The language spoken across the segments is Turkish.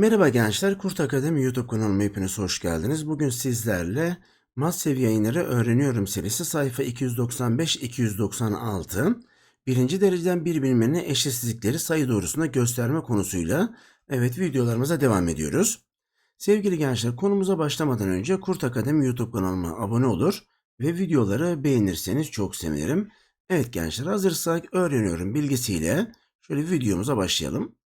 Merhaba gençler, Kurt Akademi YouTube kanalıma hepiniz hoş geldiniz. Bugün sizlerle Massive Yayınları Öğreniyorum serisi sayfa 295-296 birinci dereceden bir bilimlerine eşitsizlikleri sayı doğrusunda gösterme konusuyla evet videolarımıza devam ediyoruz. Sevgili gençler konumuza başlamadan önce Kurt Akademi YouTube kanalıma abone olur ve videoları beğenirseniz çok sevinirim. Evet gençler hazırsak öğreniyorum bilgisiyle şöyle videomuza başlayalım.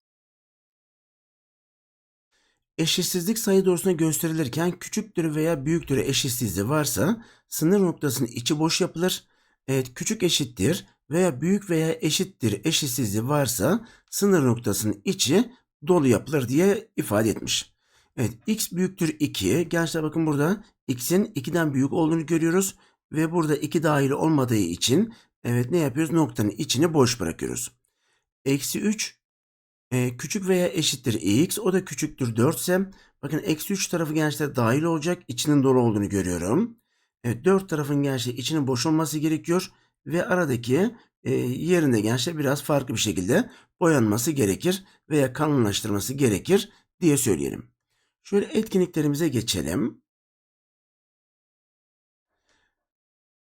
Eşitsizlik sayı doğrusuna gösterilirken küçüktür veya büyüktür eşitsizliği varsa sınır noktasının içi boş yapılır. Evet küçük eşittir veya büyük veya eşittir eşitsizliği varsa sınır noktasının içi dolu yapılır diye ifade etmiş. Evet x büyüktür 2. Gençler bakın burada x'in 2'den büyük olduğunu görüyoruz. Ve burada 2 dahil olmadığı için evet ne yapıyoruz? Noktanın içini boş bırakıyoruz. Eksi 3 e, küçük veya eşittir x. O da küçüktür 4 ise bakın eksi 3 tarafı gençler dahil olacak. içinin dolu olduğunu görüyorum. Evet 4 tarafın gençler içinin boş olması gerekiyor. Ve aradaki e, yerinde gençler biraz farklı bir şekilde boyanması gerekir. Veya kalınlaştırması gerekir diye söyleyelim. Şöyle etkinliklerimize geçelim.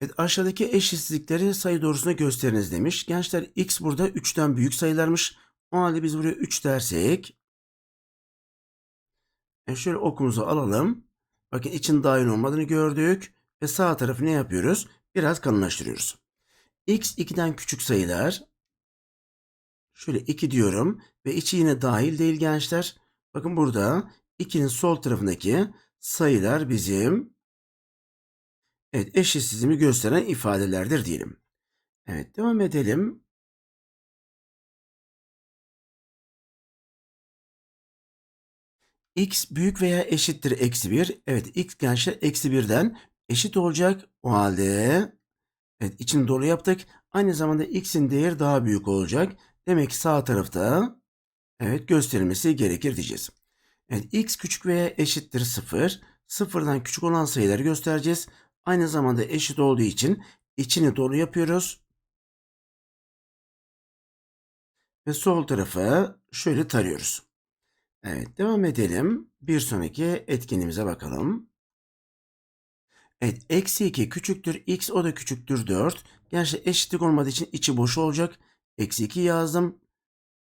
Evet, aşağıdaki eşitsizlikleri sayı doğrusuna gösteriniz demiş. Gençler x burada 3'ten büyük sayılarmış. O halde biz buraya 3 dersek. E şöyle okumuzu alalım. Bakın için dahil olmadığını gördük. Ve sağ tarafı ne yapıyoruz? Biraz kalınlaştırıyoruz. x 2'den küçük sayılar. Şöyle 2 diyorum. Ve içi yine dahil değil gençler. Bakın burada 2'nin sol tarafındaki sayılar bizim evet eşitsizliğimi gösteren ifadelerdir diyelim. Evet devam edelim. X büyük veya eşittir eksi 1. Evet x gençler eksi 1'den eşit olacak. O halde evet içini dolu yaptık. Aynı zamanda x'in değeri daha büyük olacak. Demek ki sağ tarafta evet gösterilmesi gerekir diyeceğiz. Evet x küçük veya eşittir 0. Sıfırdan küçük olan sayıları göstereceğiz. Aynı zamanda eşit olduğu için içini dolu yapıyoruz. Ve sol tarafa şöyle tarıyoruz. Evet devam edelim. Bir sonraki etkinliğimize bakalım. Evet eksi 2 küçüktür x o da küçüktür 4. Gerçi eşitlik olmadığı için içi boş olacak. Eksi 2 yazdım.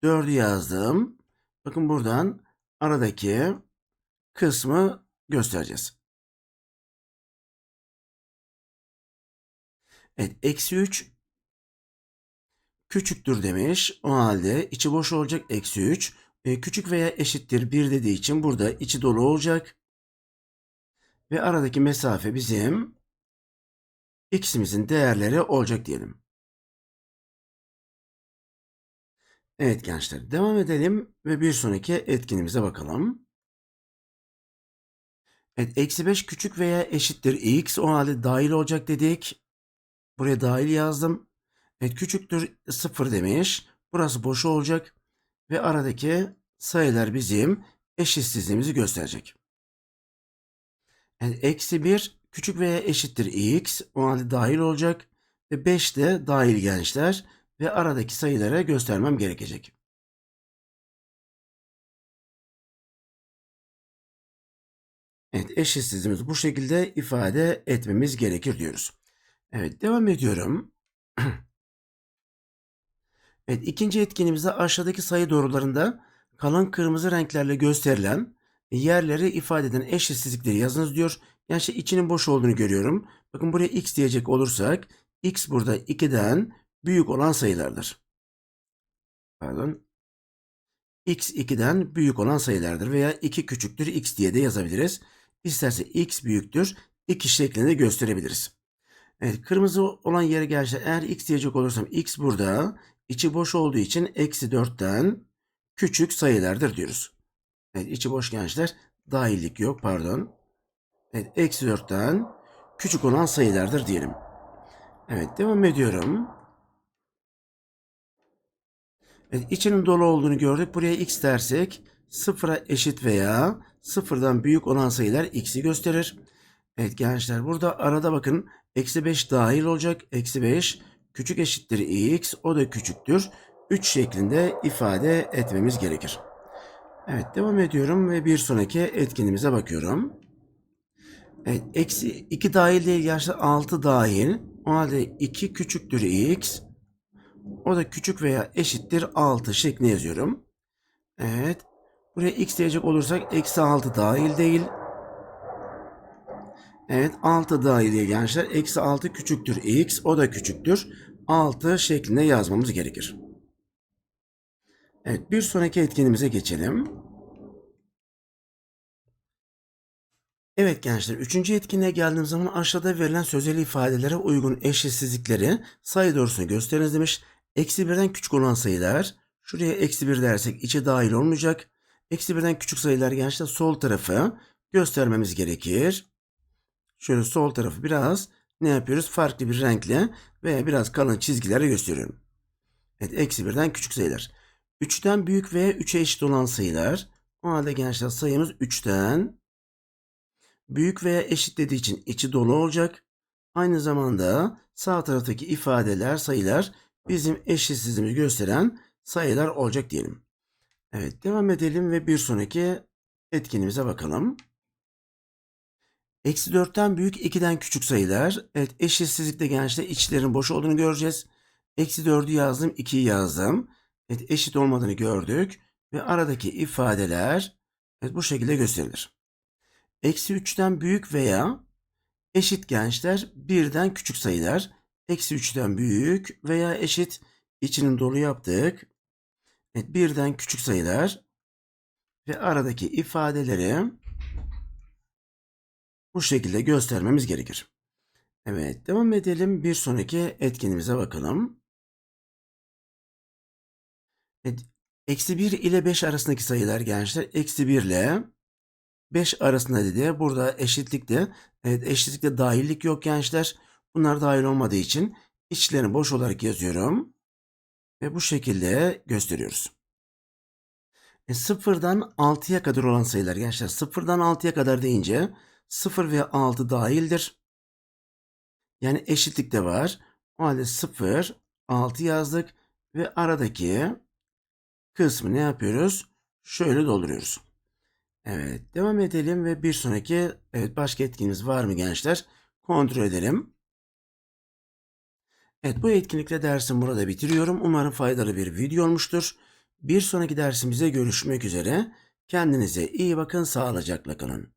4'ü yazdım. Bakın buradan aradaki kısmı göstereceğiz. Evet eksi 3 küçüktür demiş. O halde içi boş olacak eksi 3 küçük veya eşittir 1 dediği için burada içi dolu olacak. Ve aradaki mesafe bizim x'imizin değerleri olacak diyelim. Evet gençler devam edelim ve bir sonraki etkinimize bakalım. Evet eksi 5 küçük veya eşittir x o halde dahil olacak dedik. Buraya dahil yazdım. Evet küçüktür 0 demiş. Burası boş olacak. Ve aradaki sayılar bizim eşitsizliğimizi gösterecek. Yani eksi 1 küçük veya eşittir x. O halde dahil olacak. Ve 5 de dahil gençler. Ve aradaki sayıları göstermem gerekecek. Evet eşitsizliğimizi bu şekilde ifade etmemiz gerekir diyoruz. Evet devam ediyorum. Evet ikinci etkinimizde aşağıdaki sayı doğrularında kalan kırmızı renklerle gösterilen yerleri ifade eden eşitsizlikleri yazınız diyor. Yani şey içinin boş olduğunu görüyorum. Bakın buraya x diyecek olursak x burada 2'den büyük olan sayılardır. Pardon. x 2'den büyük olan sayılardır veya 2 küçüktür x diye de yazabiliriz. İsterse x büyüktür 2 şeklinde gösterebiliriz. Evet kırmızı olan yere gelse eğer x diyecek olursam x burada içi boş olduğu için eksi 4'ten küçük sayılardır diyoruz. Evet içi boş gençler dahillik yok pardon. Evet eksi 4'ten küçük olan sayılardır diyelim. Evet devam ediyorum. Evet içinin dolu olduğunu gördük. Buraya x dersek sıfıra eşit veya sıfırdan büyük olan sayılar x'i gösterir. Evet gençler burada arada bakın eksi 5 dahil olacak. Eksi 5 küçük eşittir x o da küçüktür. 3 şeklinde ifade etmemiz gerekir. Evet devam ediyorum ve bir sonraki etkinimize bakıyorum. Evet eksi 2 dahil değil gençler 6 dahil. O halde 2 küçüktür x. O da küçük veya eşittir 6 şeklinde yazıyorum. Evet. Buraya x diyecek olursak eksi 6 dahil değil. Evet 6 dahil değil gençler. Eksi 6 küçüktür x. O da küçüktür. 6 şeklinde yazmamız gerekir. Evet bir sonraki etkinimize geçelim. Evet gençler, üçüncü etkinliğe geldiğim zaman aşağıda verilen sözel ifadelere uygun eşitsizlikleri sayı doğrusunu gösteriniz demiş. Eksi birden küçük olan sayılar, şuraya eksi bir dersek içe dahil olmayacak. Eksi birden küçük sayılar gençler sol tarafı göstermemiz gerekir. Şöyle sol tarafı biraz ne yapıyoruz? Farklı bir renkle veya biraz kalın çizgilerle gösteriyorum. Evet, eksi birden küçük sayılar. 3'ten büyük veya 3'e eşit olan sayılar. O halde gençler sayımız 3'ten büyük veya eşit dediği için içi dolu olacak. Aynı zamanda sağ taraftaki ifadeler, sayılar bizim eşitsizliğimizi gösteren sayılar olacak diyelim. Evet devam edelim ve bir sonraki etkinimize bakalım. Eksi 4'ten büyük 2'den küçük sayılar. Evet eşitsizlikte gençler içlerin boş olduğunu göreceğiz. Eksi 4'ü yazdım 2'yi yazdım. Evet eşit olmadığını gördük. Ve aradaki ifadeler evet, bu şekilde gösterilir. Eksi 3'ten büyük veya eşit gençler birden küçük sayılar. Eksi 3'ten büyük veya eşit içinin dolu yaptık. Evet, birden küçük sayılar ve aradaki ifadeleri bu şekilde göstermemiz gerekir. Evet devam edelim bir sonraki etkinimize bakalım. Eksi 1 ile 5 arasındaki sayılar gençler. Eksi 1 ile 5 arasında dedi. Burada eşitlikte, evet eşitlikte dahillik yok gençler. Bunlar dahil olmadığı için içlerini boş olarak yazıyorum. Ve bu şekilde gösteriyoruz. E, sıfırdan 6'ya kadar olan sayılar gençler. Sıfırdan 6'ya kadar deyince 0 ve 6 dahildir. Yani eşitlik de var. O halde 0, 6 yazdık ve aradaki kısmı ne yapıyoruz? Şöyle dolduruyoruz. Evet, devam edelim ve bir sonraki evet başka etkinliğimiz var mı gençler? Kontrol edelim. Evet, bu etkinlikle dersimi burada bitiriyorum. Umarım faydalı bir video olmuştur. Bir sonraki dersimizde görüşmek üzere. Kendinize iyi bakın, sağlıcakla kalın.